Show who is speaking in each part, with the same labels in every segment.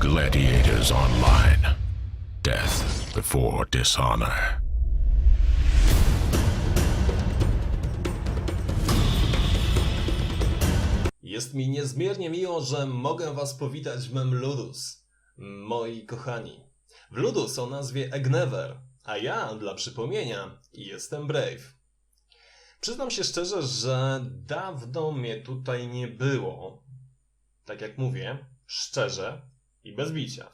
Speaker 1: Gladiators Online. Death before dishonor.
Speaker 2: Jest mi niezmiernie miło, że mogę Was powitać w mym Ludus, moi kochani. W Ludus o nazwie Egnever, a ja, dla przypomnienia, jestem Brave. Przyznam się szczerze, że dawno mnie tutaj nie było. Tak jak mówię, szczerze i bez bicia.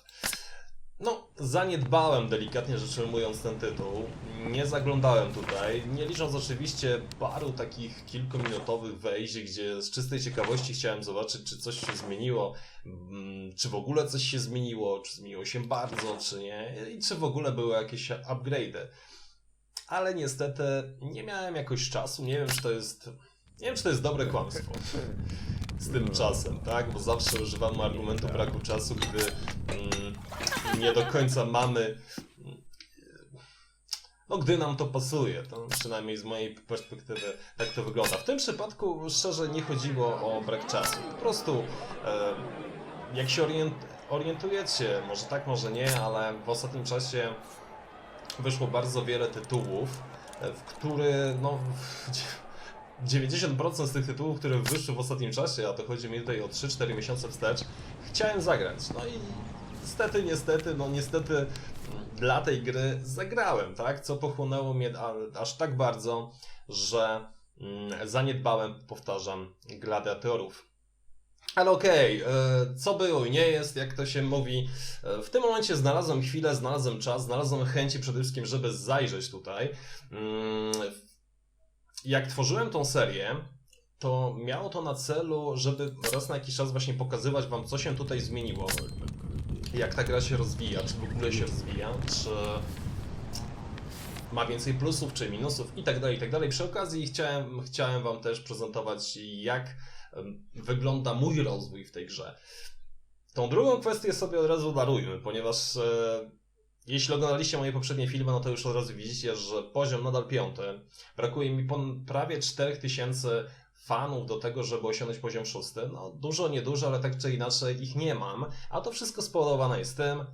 Speaker 2: No, zaniedbałem delikatnie rzecz ujmując ten tytuł. Nie zaglądałem tutaj, nie licząc oczywiście paru takich kilkuminutowych wejść, gdzie z czystej ciekawości chciałem zobaczyć, czy coś się zmieniło, mm, czy w ogóle coś się zmieniło, czy zmieniło się bardzo, czy nie, i czy w ogóle były jakieś upgrade'y. Ale niestety nie miałem jakoś czasu, nie wiem, czy to jest. Nie wiem, czy to jest dobre kłamstwo z tym czasem, tak? Bo zawsze używamy argumentu braku czasu, gdy mm, nie do końca mamy. No, gdy nam to pasuje, to przynajmniej z mojej perspektywy tak to wygląda. W tym przypadku szczerze nie chodziło o brak czasu. Po prostu e, jak się orient, orientujecie, może tak, może nie, ale w ostatnim czasie wyszło bardzo wiele tytułów, w które no. w- 90% z tych tytułów, które wyszły w ostatnim czasie, a to chodzi mi tutaj o 3-4 miesiące wstecz, chciałem zagrać. No i niestety, niestety, no niestety mm, dla tej gry zagrałem, tak? Co pochłonęło mnie aż tak bardzo, że mm, zaniedbałem, powtarzam, gladiatorów. Ale okej, e, co było i nie jest, jak to się mówi. E, W tym momencie znalazłem chwilę, znalazłem czas, znalazłem chęci przede wszystkim, żeby zajrzeć tutaj. Jak tworzyłem tą serię, to miało to na celu, żeby raz na jakiś czas właśnie pokazywać Wam, co się tutaj zmieniło. Jak ta gra się rozwija, czy w ogóle się rozwija, czy ma więcej plusów czy minusów i tak dalej, i tak dalej. Przy okazji chciałem, chciałem Wam też prezentować, jak wygląda mój rozwój w tej grze. Tą drugą kwestię sobie od razu darujmy, ponieważ e, jeśli oglądaliście moje poprzednie filmy, no to już od razu widzicie, że poziom nadal piąty. Brakuje mi prawie 4000 fanów do tego, żeby osiągnąć poziom szósty. No dużo, niedużo, ale tak czy inaczej ich nie mam. A to wszystko spowodowane jest tym,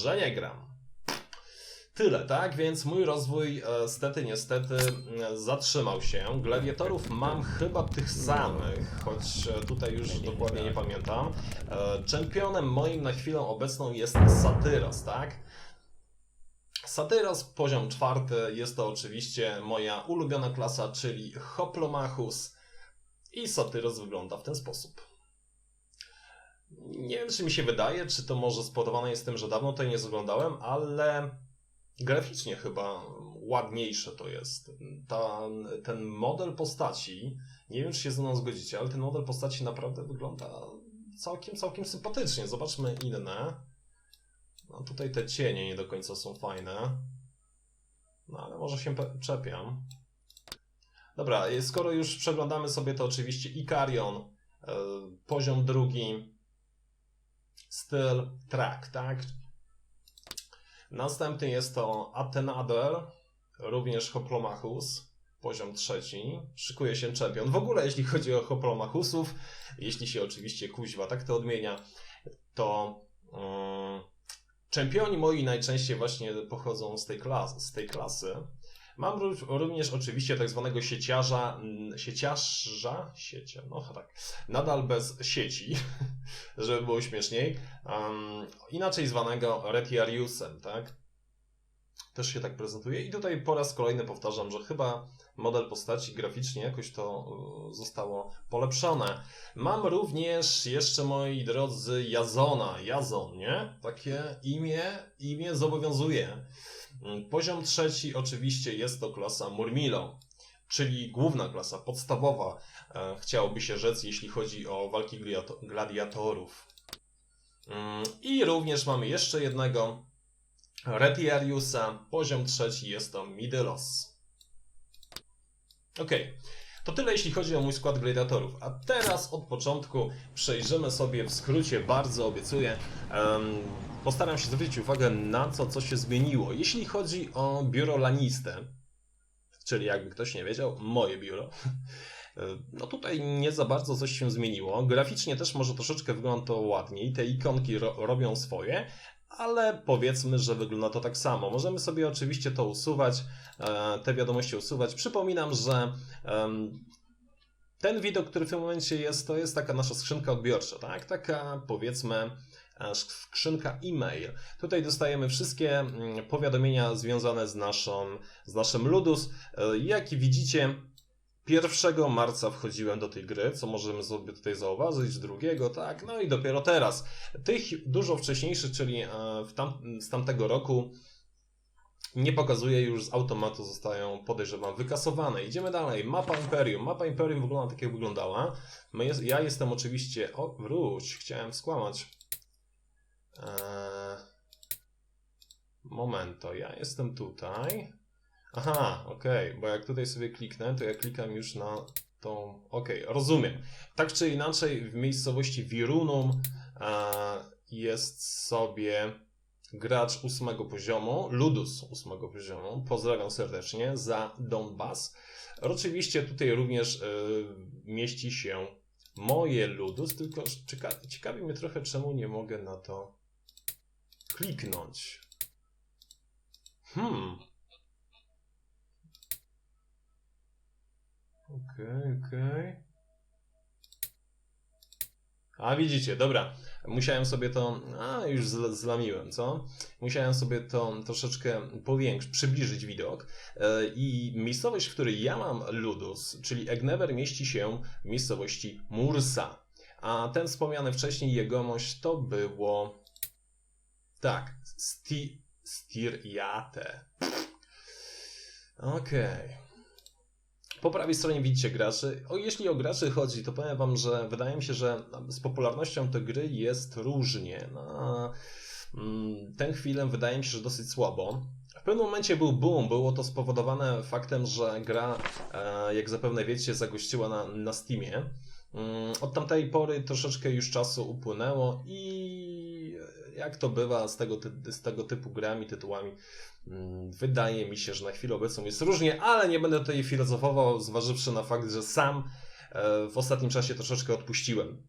Speaker 2: że nie gram. Tyle, tak? Więc mój rozwój e, stety, niestety e, zatrzymał się. Gladiatorów mam chyba tych samych, choć e, tutaj już dokładnie nie pamiętam. Czempionem moim na chwilę obecną jest Satyros, tak? Satyros, poziom czwarty, jest to oczywiście moja ulubiona klasa, czyli Hoplomachus. I Satyros wygląda w ten sposób. Nie wiem, czy mi się wydaje, czy to może spowodowane jest tym, że dawno tutaj nie zaglądałem, ale graficznie chyba ładniejsze to jest. Ta, ten model postaci, nie wiem, czy się ze mną zgodzicie, ale ten model postaci naprawdę wygląda całkiem, całkiem sympatycznie. Zobaczmy inne. No tutaj te cienie nie do końca są fajne. No ale może się czepiam. Dobra, y, skoro już przeglądamy sobie to oczywiście Ikarion, e, poziom drugi, styl, track, tak? Następny jest to Atenader, również Hoplomachus, poziom trzeci. Szykuje się czempion. W ogóle jeśli chodzi o Hoplomachusów, jeśli się oczywiście kuźwa tak to odmienia, to mm, czempioni moi najczęściej właśnie pochodzą z tej, klas, z tej klasy. Mam ró- również oczywiście tak zwanego sieciarza, sieciarza, siecia, no tak, nadal bez sieci, żeby było śmieszniej, um, inaczej zwanego Retiariusem, tak? Też się tak prezentuje i tutaj po raz kolejny powtarzam, że chyba model postaci graficznie jakoś to y, zostało polepszone. Mam również jeszcze, moi drodzy, Jazona, Jazon, nie? Takie imię, imię zobowiązuje. Mm, Poziom trzeci oczywiście jest to klasa Murmilo, czyli główna klasa, podstawowa, e, chciałoby się rzec, jeśli chodzi o walki gladiato- gladiatorów. Mm, I również mamy jeszcze jednego Retiariusa, poziom trzeci jest to Midylos. Okej, to tyle jeśli chodzi o mój skład gladiatorów. A teraz od początku przejrzymy sobie w skrócie, bardzo obiecuję. em, postaram się zwrócić uwagę na to, co się zmieniło. Jeśli chodzi o biuro Laniste, czyli jakby ktoś nie wiedział, moje biuro. No tutaj nie za bardzo coś się zmieniło. Graficznie też może troszeczkę wygląda to ładniej. Te ikonki ro robią swoje, ale powiedzmy, że wygląda to tak samo. Możemy sobie oczywiście to usuwać, e, te wiadomości usuwać. Przypominam, że ten widok, który w tym momencie jest, to jest taka nasza skrzynka odbiorcza, tak? Taka powiedzmy e, skrzynka e-mail. Tutaj dostajemy wszystkie mm, powiadomienia związane z, naszą, z naszym Ludus. E, Jak widzicie, 1 marca wchodziłem do tej gry, co możemy sobie tutaj zauważyć, drugiego, tak, no i dopiero teraz. Tych dużo wcześniejszych, czyli e, tam, z tamtego roku, nie pokazuje już z automatu, zostają podejrzewam wykasowane. Idziemy dalej. Mapa Imperium. Mapa Imperium wygląda tak, jak wyglądała. Jest, ja jestem oczywiście. O, wróć, chciałem skłamać. Eee, momento, ja jestem tutaj. Aha, okej, bo jak tutaj sobie kliknę, to ja klikam już na tą. Okej, rozumiem. Tak czy inaczej, w miejscowości Virunum e, jest sobie gracz ósmego poziomu, Ludus ósmego poziomu. Pozdrawiam serdecznie za Donbas. Oczywiście tutaj również e, mieści się moje Ludus, tylko cieka- ciekawi mnie trochę, czemu nie mogę na to kliknąć. Hmm. Okej, okej. A widzicie, dobra. Musiałem sobie to. A, już zl- zlamiłem, co? Musiałem sobie to troszeczkę powiększyć, przybliżyć widok. E, I miejscowość, w której ja mam Ludus, czyli Egnever, mieści się w miejscowości Mursa. A ten wspomniany wcześniej jegomość to było. Tak, Sti- Stirjate. Okej. Po prawej stronie widzicie graczy. O, jeśli o graczy chodzi, to powiem wam, że wydaje mi się, że z popularnością tej gry jest różnie. Na mm, tę chwilę wydaje mi się, że dosyć słabo. W pewnym momencie był boom, było to spowodowane faktem, że gra, e, jak zapewne wiecie, zagościła na, na Steamie. Mm, Od tamtej pory troszeczkę już czasu upłynęło i jak to bywa z tego, z tego typu grami, tytułami, mm, wydaje mi się, że na chwilę obecną jest różnie, ale nie będę tutaj filozofował, zważywszy na fakt, że sam e, w ostatnim czasie troszeczkę odpuściłem.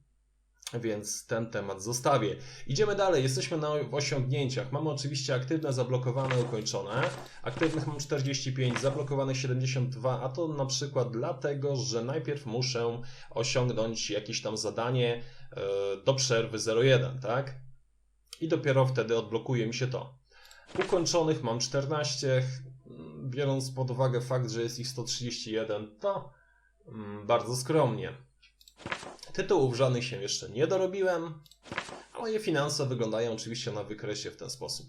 Speaker 2: Więc ten temat zostawię. Idziemy dalej, jesteśmy na osiągnięciach. Mamy oczywiście aktywne, zablokowane, ukończone. Aktywnych mam 45, zablokowanych 72, a to na przykład dlatego, że najpierw muszę osiągnąć jakieś tam zadanie e, do przerwy 01, tak? I dopiero wtedy odblokuje mi się to. Ukończonych mam 14, mm, biorąc pod uwagę fakt, że jest ich 131, to mm, bardzo skromnie. Tytułów żadnych się jeszcze nie dorobiłem, moje finanse wyglądają oczywiście na wykresie w ten sposób.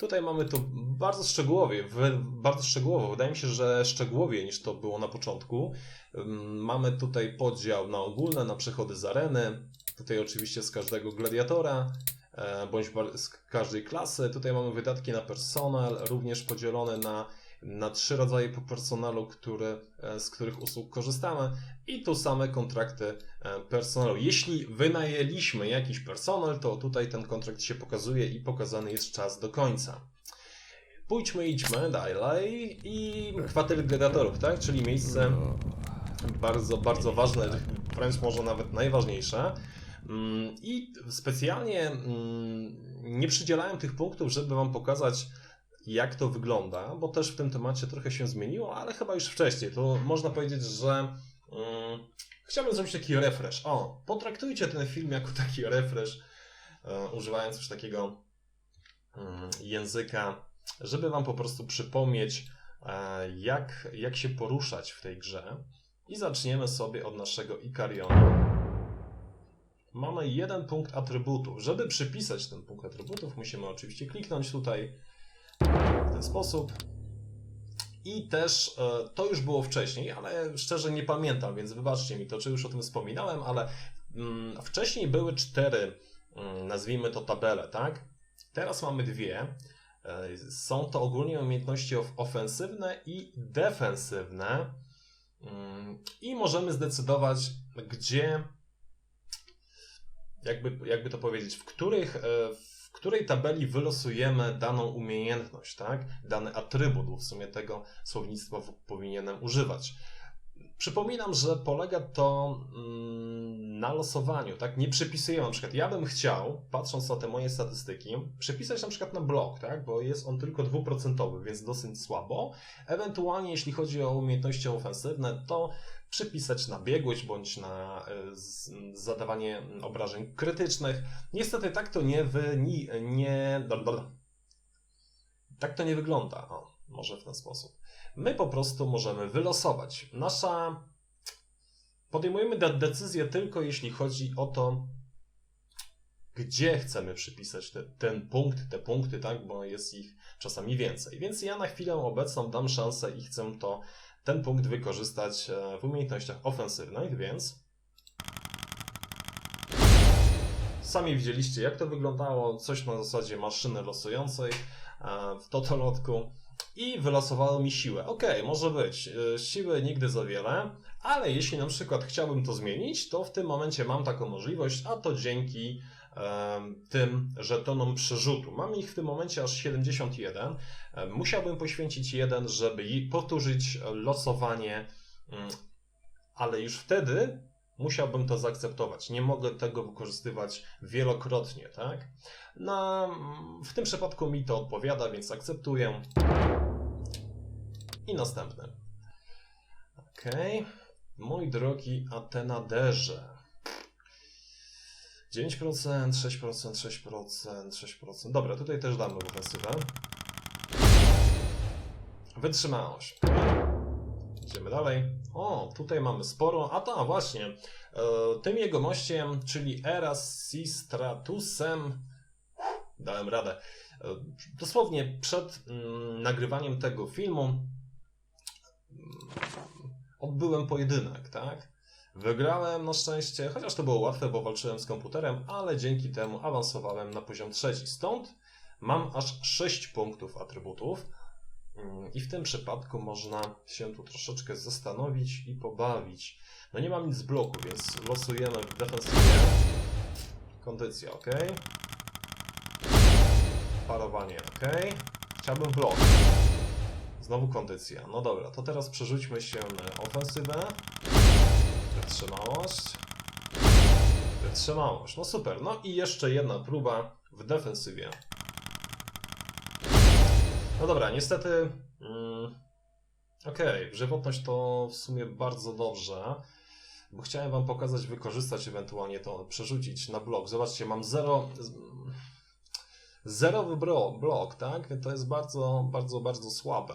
Speaker 2: Tutaj mamy to bardzo szczegółowie, bardzo szczegółowo. Wydaje mi się, że szczegółowiej niż to było na początku. Ym, Mamy tutaj podział na ogólne, na przechody z areny. Tutaj oczywiście z każdego gladiatora, bądź bar- z każdej klasy. Tutaj mamy wydatki na personel, również podzielone na, na trzy rodzaje personelu, który, e, z których usług korzystamy. I tu same kontrakty e, personelu. Jeśli wynajęliśmy jakiś personel, to tutaj ten kontrakt się pokazuje i pokazany jest czas do końca. Pójdźmy, idźmy dalej i kwatery gladiatorów, tak? Czyli miejsce bardzo, bardzo ważne, wręcz może nawet najważniejsze. Mm, I specjalnie mm, nie przydzielałem tych punktów, żeby Wam pokazać, jak to wygląda, bo też w tym temacie trochę się zmieniło, ale chyba już wcześniej. To można powiedzieć, że mm, chciałbym zrobić taki refresh. O, potraktujcie ten film jako taki refresh, e, używając już takiego języka, żeby Wam po prostu przypomnieć, e, jak, jak się poruszać w tej grze. I zaczniemy sobie od naszego Ikarionu. Mamy jeden punkt atrybutów. Żeby przypisać ten punkt atrybutów, musimy oczywiście kliknąć tutaj w ten sposób. I też e, to już było wcześniej, ale szczerze nie pamiętam, więc wybaczcie mi to, czy już o tym wspominałem, ale mm, wcześniej były cztery, mm, nazwijmy to tabele, tak? Teraz mamy dwie. E, Są to ogólnie umiejętności of- ofensywne i defensywne. Mm, I możemy zdecydować, gdzie, jakby, jakby to powiedzieć, w, których, e, w której tabeli wylosujemy daną umiejętność, tak? dany atrybut, bo w sumie tego słownictwa powinienem używać. Przypominam, że polega to mm, na losowaniu, tak? Nie przypisuję na przykład. Ja bym chciał, patrząc na te moje statystyki, przypisać na przykład na blok, tak? Bo jest on tylko dwuprocentowy, więc dosyć słabo. Ewentualnie, jeśli chodzi o umiejętności ofensywne, to przypisać na biegłość bądź na z, zadawanie obrażeń krytycznych. Niestety tak to nie wy, ni, nie, blablabla. tak to nie wygląda. O, może w ten sposób. My po prostu możemy wylosować. Nasza. Podejmujemy de- decyzję tylko jeśli chodzi o to, gdzie chcemy przypisać te, ten punkt, te punkty, tak, bo jest ich czasami więcej. Więc ja na chwilę obecną dam szansę i chcę to, ten punkt wykorzystać e, w umiejętnościach ofensywnych, więc sami widzieliście, jak to wyglądało. Coś na zasadzie maszyny losującej e, w totolotku i wylosowało mi siłę. Ok, może być. E, Siły nigdy za wiele, ale jeśli na przykład chciałbym to zmienić, to w tym momencie mam taką możliwość, a to dzięki tym żetonom przerzutu. Mam ich w tym momencie aż 71. Em, Musiałbym poświęcić jeden, żeby powtórzyć losowanie, mm, ale już wtedy musiałbym to zaakceptować. Nie mogę tego wykorzystywać wielokrotnie, tak? Na, w tym przypadku mi to odpowiada, więc akceptuję. I następny. Ok. Mój drogi Atenaderze. 9%, 6%, 6%, 6%. Dobra, tutaj też damy ofensywę. Wytrzymałość. Idziemy dalej. O, tutaj mamy sporo. A to właśnie. E, tym jego mościem, czyli Erasistratusem, dałem radę. E, dosłownie przed mm, nagrywaniem tego filmu mm, odbyłem pojedynek, tak? Wygrałem na szczęście, chociaż to było łatwe, bo walczyłem z komputerem, ale dzięki temu awansowałem na poziom trzeci. Stąd mam aż 6 punktów atrybutów. Mm, I w tym przypadku można się tu troszeczkę zastanowić i pobawić. No nie mam nic z bloku, więc losujemy w defensywie. Kondycja, ok. Parowanie, ok. Chciałbym blok. Znowu kondycja. No dobra, to teraz przerzućmy się na ofensywę. Wytrzymałość. Wytrzymałość. No super. No i jeszcze jedna próba w defensywie. No dobra, niestety. Mm, Okej, żywotność to w sumie bardzo dobrze, bo chciałem Wam pokazać, wykorzystać ewentualnie to, przerzucić na blok. Zobaczcie, mam zero. Zerowy bro, blok, tak? To jest bardzo, bardzo, bardzo słabe.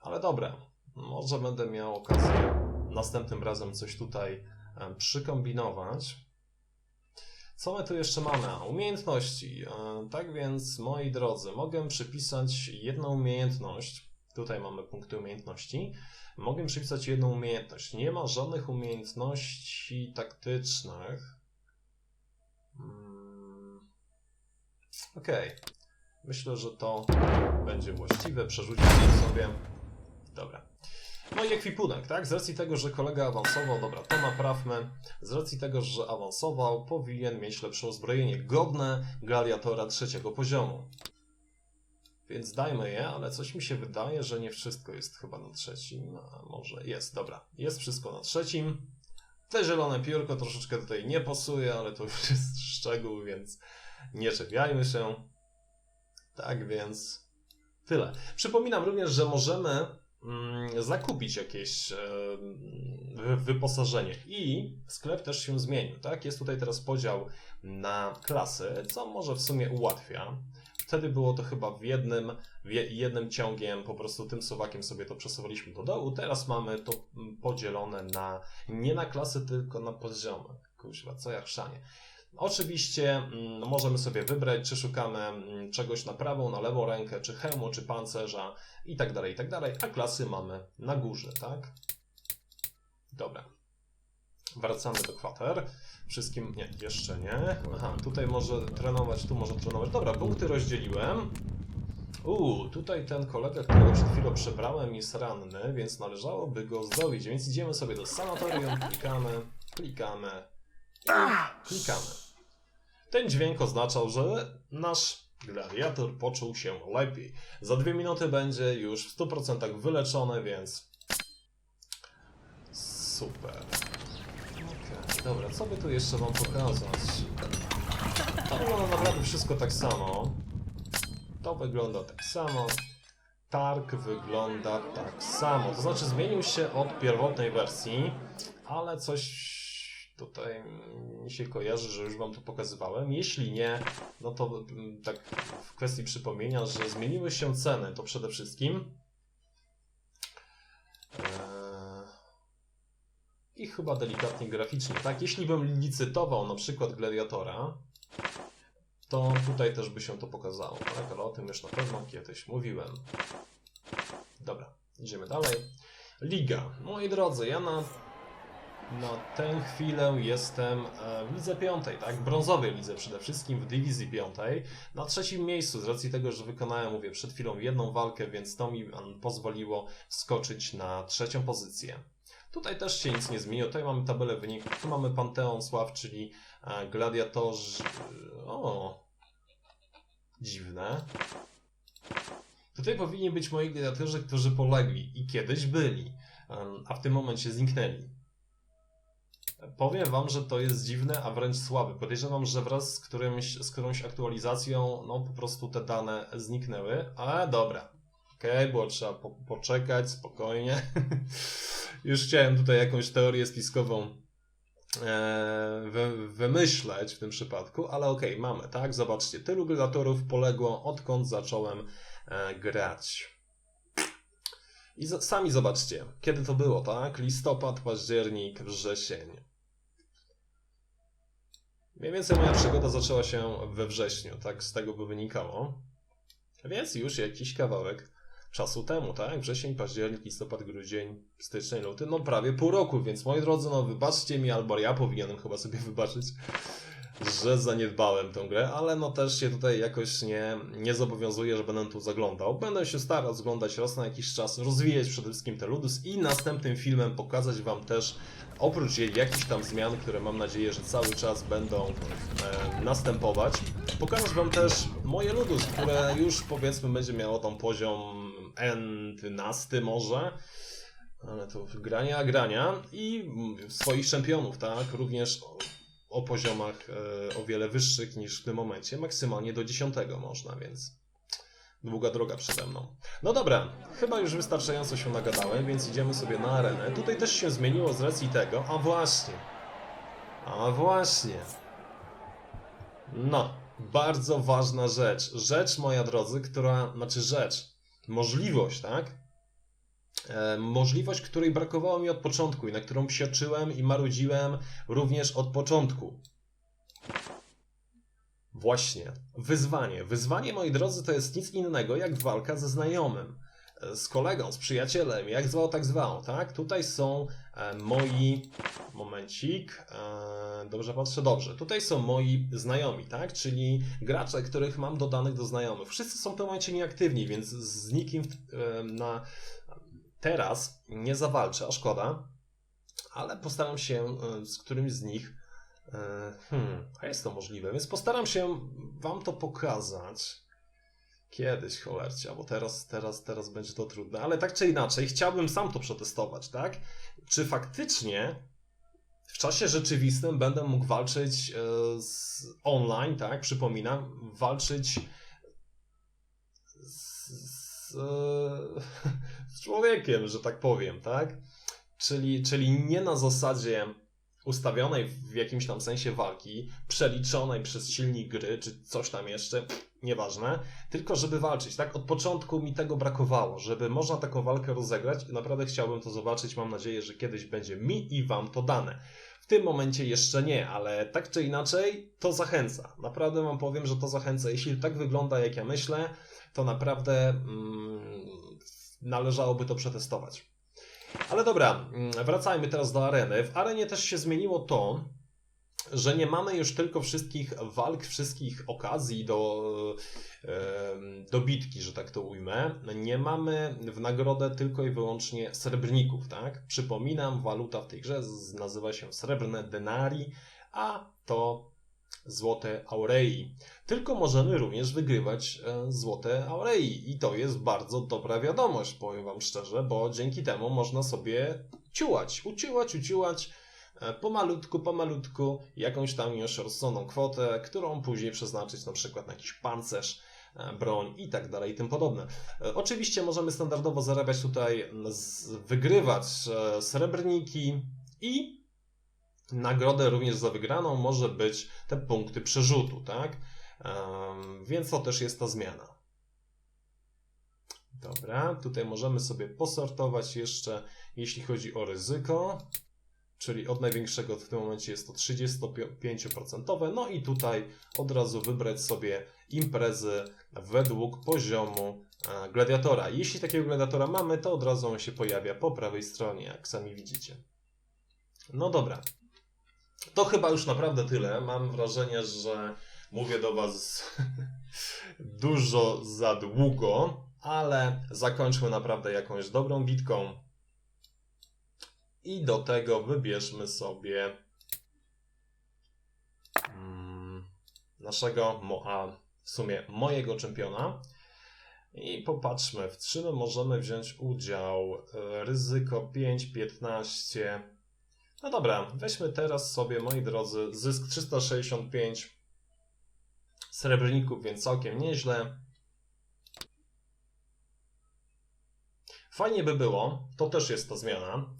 Speaker 2: Ale dobra, może będę miał okazję następnym razem coś tutaj przykombinować. Co my tu jeszcze mamy? Umiejętności. Tak więc, moi drodzy, mogę przypisać jedną umiejętność. Tutaj mamy punkty umiejętności. Mogę przypisać jedną umiejętność. Nie ma żadnych umiejętności taktycznych. Mm. Okej. Myślę, że to będzie właściwe. Przerzućmy to sobie. Dobra. No i ekwipunek, tak? Z racji tego, że kolega awansował, dobra, to naprawmy. Z racji tego, że awansował, powinien mieć lepsze uzbrojenie, godne gladiatora trzeciego poziomu. Więc dajmy je, ale coś mi się wydaje, że nie wszystko jest chyba na trzecim. A może jest, dobra. Jest wszystko na trzecim. Te zielone piórko troszeczkę tutaj nie pasuje, ale to już jest szczegół, więc nie czepiajmy się. Tak więc tyle. Przypominam również, że możemy zakupić jakieś e, wy- wyposażenie i sklep też się zmienił, tak? Jest tutaj teraz podział na klasy, co może w sumie ułatwia. Wtedy było to chyba w jednym, w je- jednym ciągiem, po prostu tym suwakiem sobie to przesuwaliśmy do dołu. Teraz mamy to mm, podzielone na, nie na klasy, tylko na poziomy. Kuźwa, co ja chrzanie. Oczywiście mm, możemy sobie wybrać, czy szukamy mm, czegoś na prawą, na lewą rękę, czy hełmu, czy pancerza i tak dalej, i tak dalej, a klasy mamy na górze, tak? Dobra. Wracamy do kwater. Wszystkim, nie, jeszcze nie. Aha, tutaj może trenować, tu może trenować. Dobra, punkty rozdzieliłem. Uuu, tutaj ten kolega, którego przed chwilą przebrałem jest ranny, więc należałoby go zdrowić. Więc idziemy sobie do sanatorium, klikamy, klikamy klikamy. Ten dźwięk oznaczał, że nasz gladiator poczuł się lepiej. Za dwie minuty będzie już w 100% wyleczony, więc Super. Okej, dobra, co by tu jeszcze wam pokazać? To wygląda naprawdę wszystko tak samo. To wygląda tak samo. Targ wygląda tak samo. To znaczy zmienił się od pierwotnej wersji, ale coś tutaj mi się kojarzy, że już wam to pokazywałem. Jeśli nie, no to mm, tak w kwestii przypomnienia, że zmieniły się ceny, to przede wszystkim. Eee, I chyba delikatnie graficznie. Tak, jeśli bym licytował na przykład Gladiatora, to tutaj też by się to pokazało, tak? Ale o tym już na pewno kiedyś mówiłem. Dobra, idziemy dalej. Liga. Moi drodzy, ja na, na tę chwilę jestem e, w lidze piątej, tak? Brązowej lidze przede wszystkim, w dywizji piątej. Na trzecim miejscu, z racji tego, że wykonałem, mówię, przed chwilą jedną walkę, więc to mi em, pozwoliło skoczyć na trzecią pozycję. Tutaj też się nic nie zmieniło. Tutaj mamy tabelę wyników. Tu mamy Panteon Sław, czyli e, gladiatorzy. O, dziwne. Tutaj powinni być moi gladiatorzy, którzy polegli i kiedyś byli, a w tym momencie zniknęli. Powiem wam, że to jest dziwne, a wręcz słabe. Podejrzewam, że wraz z, którymś, z którąś aktualizacją, no po prostu te dane zniknęły, ale dobra. Okej, było trzeba po, poczekać, spokojnie. Już chciałem tutaj jakąś teorię spiskową e, wy, wymyśleć w tym przypadku, ale okej, mamy, tak? Zobaczcie, tylu gladiatorów poległo, odkąd zacząłem e, grać. I sami zobaczcie, kiedy to było, tak? Listopad, październik, wrzesień. Mniej więcej moja przygoda zaczęła się we wrześniu, tak? Z tego by wynikało. Więc już jakiś kawałek czasu temu, tak? Wrzesień, październik, listopad, grudzień, styczeń, luty, no prawie pół roku, więc moi drodzy, no wybaczcie mi, albo ja powinienem chyba sobie wybaczyć, że zaniedbałem tę grę, ale no też się tutaj jakoś nie, nie zobowiązuję, że będę tu zaglądał. Będę się starał zglądać raz na jakiś czas, rozwijać przede wszystkim te ludus i następnym filmem pokazać Wam też oprócz jej jakichś tam zmian, które mam nadzieję, że cały czas będą e, następować, pokażę Wam też moje ludus, które już powiedzmy będzie miało tam poziom N12 może, ale to grania, grania i swoich czempionów, tak, również o, poziomach e, o wiele wyższych niż w tym momencie, maksymalnie do 10 można, więc długa droga przede mną. No dobra, chyba już wystarczająco się nagadałem, więc idziemy sobie na arenę. Tutaj też się zmieniło z racji tego, a właśnie, a właśnie, no, bardzo ważna rzecz. Rzecz, moja drodzy, która, znaczy rzecz, możliwość, tak? E, możliwość, której brakowało mi od początku i na którą psioczyłem i marudziłem również od początku. Właśnie, wyzwanie. Wyzwanie, moi drodzy, to jest nic innego jak walka ze znajomym, e, z kolegą, z przyjacielem, jak zwał, tak zwał, tak? Tutaj są e, moi, momencik, dobrze patrzę, dobrze, tutaj są moi znajomi, tak? Czyli gracze, których mam dodanych do znajomych. Wszyscy są w tym momencie nieaktywni, więc z nikim na teraz nie zawalczę, a szkoda, ale postaram się e, z którymś z nich E, Hmm, a jest to możliwe, więc postaram się Wam to pokazać. Kiedyś, cholercia, bo teraz, teraz, teraz będzie to trudne, ale tak czy inaczej, chciałbym sam to przetestować, tak? Czy faktycznie w czasie rzeczywistym będę mógł walczyć e, z online, tak? Przypominam, walczyć z, z, z człowiekiem, że tak powiem, tak? Czyli, czyli nie na zasadzie ustawionej w jakimś tam sensie walki, przeliczonej przez silnik gry, czy coś tam jeszcze, nieważne, tylko żeby walczyć, tak? Od początku mi tego brakowało, żeby można taką walkę rozegrać i naprawdę chciałbym to zobaczyć, mam nadzieję, że kiedyś będzie mi i wam to dane. W tym momencie jeszcze nie, ale tak czy inaczej to zachęca. Naprawdę wam powiem, że to zachęca. Jeśli tak wygląda, jak ja myślę, to naprawdę mm, należałoby to przetestować. Ale dobra, mm, wracajmy teraz do areny. W arenie też się zmieniło to, że nie mamy już tylko wszystkich walk, wszystkich okazji do, em, do bitki, że tak to ujmę. Nie mamy w nagrodę tylko i wyłącznie srebrników, tak? Przypominam, waluta w tej grze nazywa się srebrne denari, a to złote aurei. Tylko możemy również wygrywać e, złote aurei i to jest bardzo dobra wiadomość, powiem wam szczerze, bo dzięki temu można sobie ciułać, uciułać, uciułać e, pomalutku, pomalutku jakąś tam już rozsądną kwotę, którą później przeznaczyć na przykład na jakiś pancerz, e, broń i tak dalej i tym podobne. Oczywiście możemy standardowo zarabiać tutaj, wygrywać srebrniki i nagrodę również za wygraną może być te punkty przerzutu, tak? Więc to też jest ta zmiana. Dobra, tutaj możemy sobie posortować jeszcze, jeśli chodzi o ryzyko, czyli od największego w tym momencie jest to 35%. No i tutaj od razu wybrać sobie imprezy według poziomu e, gladiatora. Jeśli takiego gladiatora mamy, to od razu on się pojawia po prawej stronie, jak sami widzicie. No dobra. To chyba już naprawdę tyle. Mam wrażenie, że mówię do Was dużo za długo, ale zakończmy naprawdę jakąś dobrą bitką. I do tego wybierzmy sobie mm, naszego, w sumie mojego czempiona. I popatrzmy, w czym możemy wziąć udział. Ryzyko 5, 15. No dobra, weźmy teraz sobie, moi drodzy, zysk 365 srebrników, więc całkiem nieźle. Fajnie by było, to też jest ta zmiana.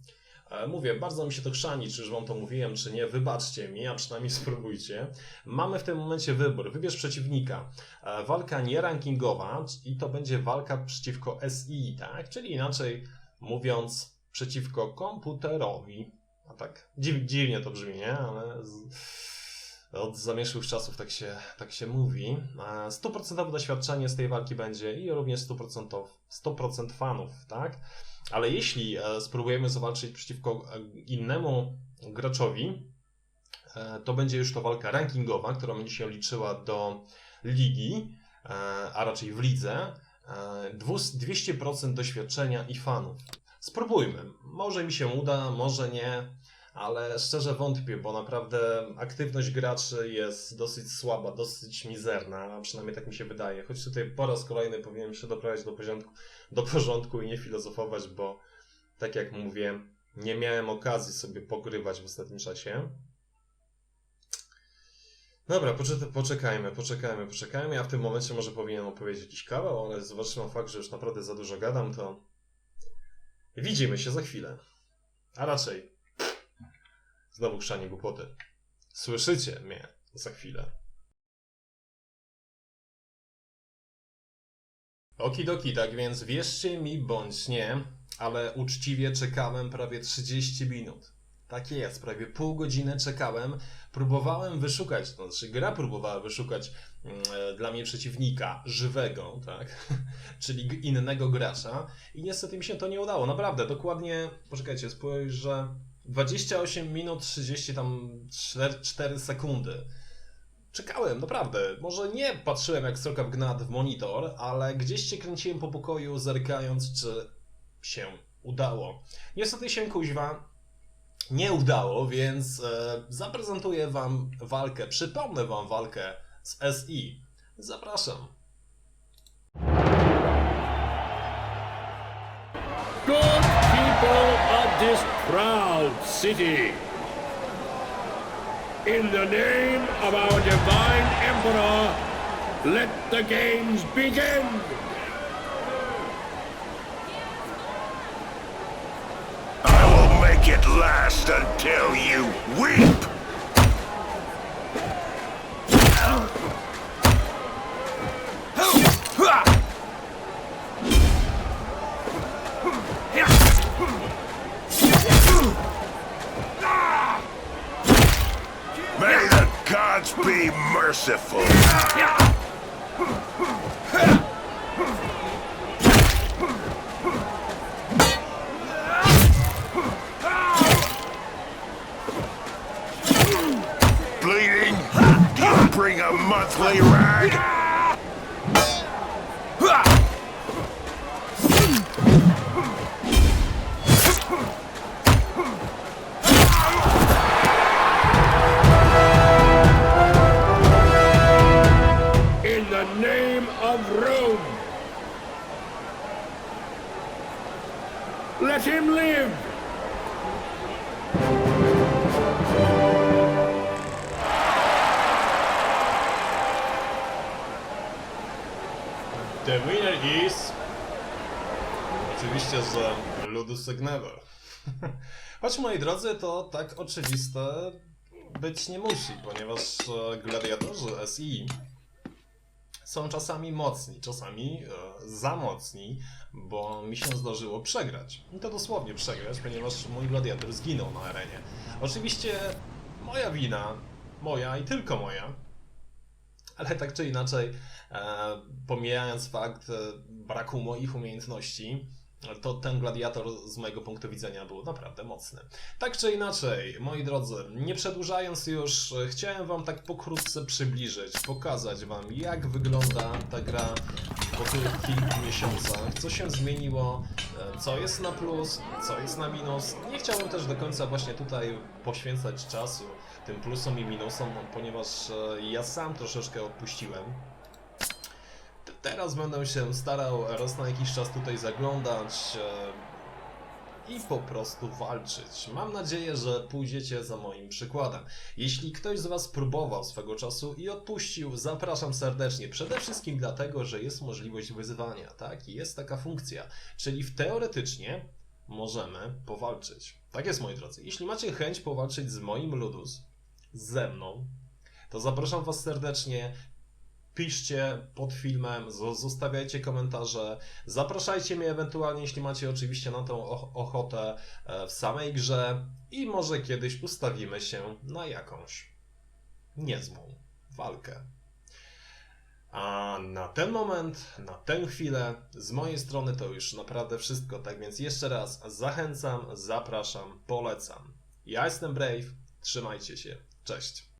Speaker 2: E, Mówię, bardzo mi się to chrzani, czy już wam to mówiłem, czy nie, wybaczcie mi, a przynajmniej spróbujcie. Mamy w tym momencie wybór, wybierz przeciwnika. E, Walka nierankingowa i to będzie walka przeciwko SI, tak? Czyli inaczej mówiąc, przeciwko komputerowi. A tak, dziw, dziwnie to brzmi, nie? Ale z, od zamierzchłych czasów tak się, tak się mówi. E, Stuprocentowe doświadczenie z tej walki będzie i również 100%, 100% fanów, tak? Ale jeśli e, spróbujemy zawalczyć przeciwko e, innemu graczowi, e, to będzie już to walka rankingowa, która będzie się liczyła do ligi, a raczej w lidze. E, dwus- 200% doświadczenia i fanów. Spróbujmy. Może mi się uda, może nie, ale szczerze wątpię, bo naprawdę aktywność graczy jest dosyć słaba, dosyć mizerna, przynajmniej tak mi się wydaje. Choć tutaj po raz kolejny powinienem się doprowadzić do porządku, do porządku i nie filozofować, bo tak jak mówię, nie miałem okazji sobie pogrywać w ostatnim czasie. Dobra, poczek- poczekajmy, poczekajmy, poczekajmy. Ja w tym momencie może powinienem opowiedzieć jakiś kawał, ale zważywszy na fakt, że już naprawdę za dużo gadam, to widzimy się za chwilę. A raczej znowu chrzanie głupoty. Słyszycie mnie za chwilę. Okidoki, tak więc wierzcie mi bądź nie, ale uczciwie czekałem prawie 30 minut. Tak jest, prawie pół godziny czekałem. Próbowałem wyszukać, to znaczy gra próbowała wyszukać mm, e, dla mnie przeciwnika żywego, tak? Czyli innego gracza. I niestety mi się to nie udało. Naprawdę, dokładnie, poczekajcie, spojrzę. 28 minut 30 tam 4, 4 sekundy. Czekałem, naprawdę. Może nie patrzyłem jak sroka w gnat w monitor, ale gdzieś się kręciłem po pokoju, zerkając, czy się udało. Niestety się kuźwa nie udało, więc e, zaprezentuję wam walkę, przypomnę wam walkę z SI. Zapraszam.
Speaker 3: Good people of this proud city, in the name of our divine emperor, let the games begin.
Speaker 1: Last until you weep! May the gods be merciful! Bleeding? Bring a monthly rag?
Speaker 2: Oczywiście, że Ludus Egnever. Choć moi drodzy, to tak oczywiste być nie musi, ponieważ e, gladiatorzy SI są czasami mocni, czasami e, za mocni, bo mi się zdarzyło przegrać. I to dosłownie przegrać, ponieważ mój gladiator zginął na arenie. Oczywiście moja wina, moja i tylko moja, ale tak czy inaczej, e, pomijając fakt e, braku moich umiejętności, to ten gladiator z mojego punktu widzenia był naprawdę mocny. Tak czy inaczej, moi drodzy, nie przedłużając już, chciałem Wam tak pokrótce przybliżyć, pokazać Wam, jak wygląda ta gra po tych kilku miesiącach, co się zmieniło, e, co jest na plus, co jest na minus. Nie chciałbym też do końca właśnie tutaj poświęcać czasu tym plusom i minusom, ponieważ e, ja sam troszeczkę odpuściłem. Teraz będę się starał raz na jakiś czas tutaj zaglądać e, i po prostu walczyć. Mam nadzieję, że pójdziecie za moim przykładem. Jeśli ktoś z Was próbował swego czasu i odpuścił, zapraszam serdecznie. Przede wszystkim dlatego, że jest możliwość wyzwania, tak? Jest taka funkcja, czyli teoretycznie możemy powalczyć. Tak jest, moi drodzy. Jeśli macie chęć powalczyć z moim Ludus, ze mną, to zapraszam Was serdecznie. Piszcie pod filmem, zo- zostawiajcie komentarze, zapraszajcie mnie ewentualnie, jeśli macie oczywiście na tą och- ochotę e, w samej grze i może kiedyś ustawimy się na jakąś niezłą walkę. A na ten moment, na tę chwilę, z mojej strony to już naprawdę wszystko. Tak więc jeszcze raz zachęcam, zapraszam, polecam. Ja jestem Brave, trzymajcie się, cześć.